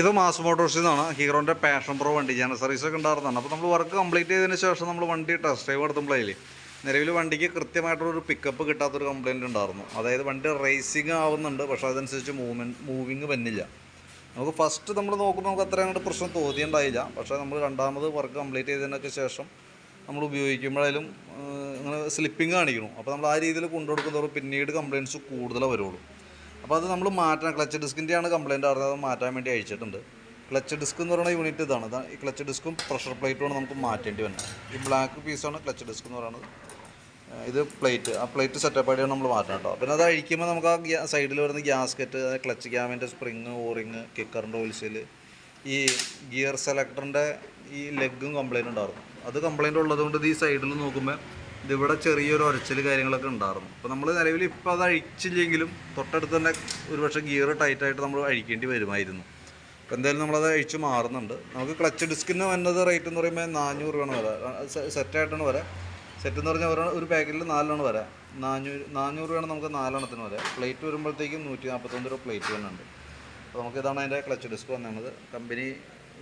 ഇത് മാസ് മോട്ടോഴ്സിൽ നിന്നാണ് ഹീറോന്റെ പാഷൻ പ്രോ വണ്ടി ജനറൽ സർവീസ് ഒക്കെ ഉണ്ടായിരുന്നതാണ്. അപ്പോൾ നമ്മൾ വർക്ക് കംപ്ലീറ്റ് ചെയ്തതിന് ശേഷം നമ്മൾ വണ്ടി ടെസ്റ്റ് ഡ്രൈവ് നടത്തുമ്പോഴേ നിലവിൽ വണ്ടിക്ക് കൃത്യമായിട്ടുള്ളൊരു പിക്കപ്പ് കിട്ടാത്തൊരു കംപ്ലയിന്റ് ഉണ്ടായിരുന്നു. അതായത് വണ്ടി റേസിങ് ആവുന്നുണ്ട് പക്ഷേ അതനുസരിച്ച് മൂവ്മെന്റ് മൂവിങ് വന്നില്ല. നമുക്ക് ഫസ്റ്റ് നമ്മൾ നോക്കുമ്പോൾ നമുക്ക് അത്ര അങ്ങോട്ട് പ്രശ്നം തോന്നിയിട്ടുണ്ടായില്ല. പക്ഷേ നമ്മൾ രണ്ടാമത് വർക്ക് കംപ്ലീറ്റ് ചെയ്തതിനൊക്കെ ശേഷം നമ്മൾ ഉപയോഗിക്കുമ്പോഴായാലും ഇങ്ങനെ സ്ലിപ്പിങ് കാണിക്കണം അപ്പോൾ നമ്മൾ ആ രീതിയിൽ കൊണ്ടുകൊടുക്കുന്നതോറും പിന്നീട് കംപ്ലയിൻസ് കൂടുതലേ വരുള്ളൂ. അപ്പോൾ അത് നമ്മൾ മാറ്റണം. ക്ലച്ച് ഡിസ്കിന്റെയാണ് കംപ്ലയിന്റ് അറിഞ്ഞത് അത് മാറ്റാൻ വേണ്ടി അയച്ചിട്ടുണ്ട് ക്ലച്ച് ഡിസ്ക് എന്ന് പറയുന്ന യൂണിറ്റ് ഇതാണ്. ഇതാണ് ഈ ക്ലച്ച് ഡിസ്കും പ്രഷർ പ്ലേറ്റുമാണ് നമുക്ക് മാറ്റേണ്ടി വരുന്നത് ഈ ബ്ലാക്ക് പീസാണ് ക്ലച്ച് ഡിസ്ക് എന്ന് പറയുന്നത്. ഇത് പ്ലേറ്റ് ആ പ്ലേറ്റ് സെറ്റപ്പ് ആയിട്ടാണ് നമ്മൾ മാറ്റണം കേട്ടോ പിന്നെ അത് അഴിക്കുമ്പോൾ നമുക്ക് ആ സൈഡിൽ വരുന്ന ഗ്യാസ്കറ്റ് ക്ലച്ച് ക്യാമിന്റെ സ്പ്രിങ് ഓറിങ് കിക്കറിന്റെ ഓയിൽസിൽ ഈ ഗിയർ സെലക്ടറിന്റെ ഈ ലെഗും കംപ്ലയിന്റ് ഉണ്ടായിരുന്നു. അത് കംപ്ലയിന്റ് ഉള്ളതുകൊണ്ട് ഇത് ഈ സൈഡിൽ നോക്കുമ്പോൾ ഇതിവിടെ ചെറിയൊരു ഉരച്ചൽ കാര്യങ്ങളൊക്കെ ഉണ്ടായിരുന്നു. അപ്പോൾ നമ്മൾ നിലവിൽ ഇപ്പോൾ അത് അഴിച്ചില്ലെങ്കിലും തൊട്ടടുത്ത് തന്നെ ഒരുപക്ഷെ ഗിയർ ടൈറ്റായിട്ട് നമ്മൾ അഴിക്കേണ്ടി വരുമായിരുന്നു. അപ്പോൾ എന്തായാലും നമ്മളത് അഴിച്ച് മാറുന്നുണ്ട്. നമുക്ക് ക്ലച്ച് ഡിസ്കിന് വന്നത് റേറ്റ് എന്ന് പറയുമ്പോൾ നാനൂറ് രൂപയാണ് വരാം. സെറ്റായിട്ടാണ് വരാം. സെറ്റ് എന്ന് പറഞ്ഞാൽ ഒരു ഒരു പാക്കറ്റിൽ നാലെണ്ണം വരാം. നാനൂറ് നാനൂറ് രൂപയാണ് നമുക്ക് നാലെണ്ണത്തിന് വരാം. പ്ലേറ്റ് വരുമ്പോഴത്തേക്കും നൂറ്റി നാൽപ്പത്തൊന്ന് രൂപ പ്ലേറ്റ് വരുന്നുണ്ട് അപ്പോൾ നമുക്ക് ഇതാണ് അതിന്റെ ക്ലച്ച് ഡിസ്ക് വന്നത്. കമ്പനി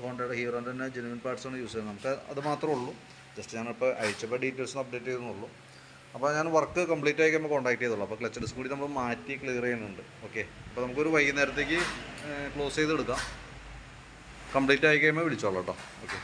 ഹോണ്ടയുടെ ഹീറോന്റെ തന്നെ ജെനുവിൻ പാർട്സാണ് യൂസ് ചെയ്യുന്നത്. നമുക്ക് അത് മാത്രമേ ഉള്ളൂ. ജസ്റ്റ് ഞാനിപ്പോൾ അയച്ചപ്പോൾ ഡീറ്റെയിൽസ് അപ്ഡേറ്റ് ചെയ്തെന്നുള്ളൂ. അപ്പോൾ ഞാൻ വർക്ക് കംപ്ലീറ്റ് ആയി കഴിയുമ്പോൾ കോൺടാക്ട് ചെയ്തോളൂ. അപ്പോൾ ക്ലച്ച് ഡിസ്ക് കൂടി നമ്മൾ മാറ്റി ക്ലിയർ ചെയ്യുന്നുണ്ട്. ഓക്കെ അപ്പോൾ നമുക്കൊരു വൈകുന്നേരത്തേക്ക് ക്ലോസ് ചെയ്ത് എടുക്കാം കംപ്ലീറ്റ് ആയി കഴിയുമ്പോൾ വിളിച്ചോളൂ കേട്ടോ. ഓക്കെ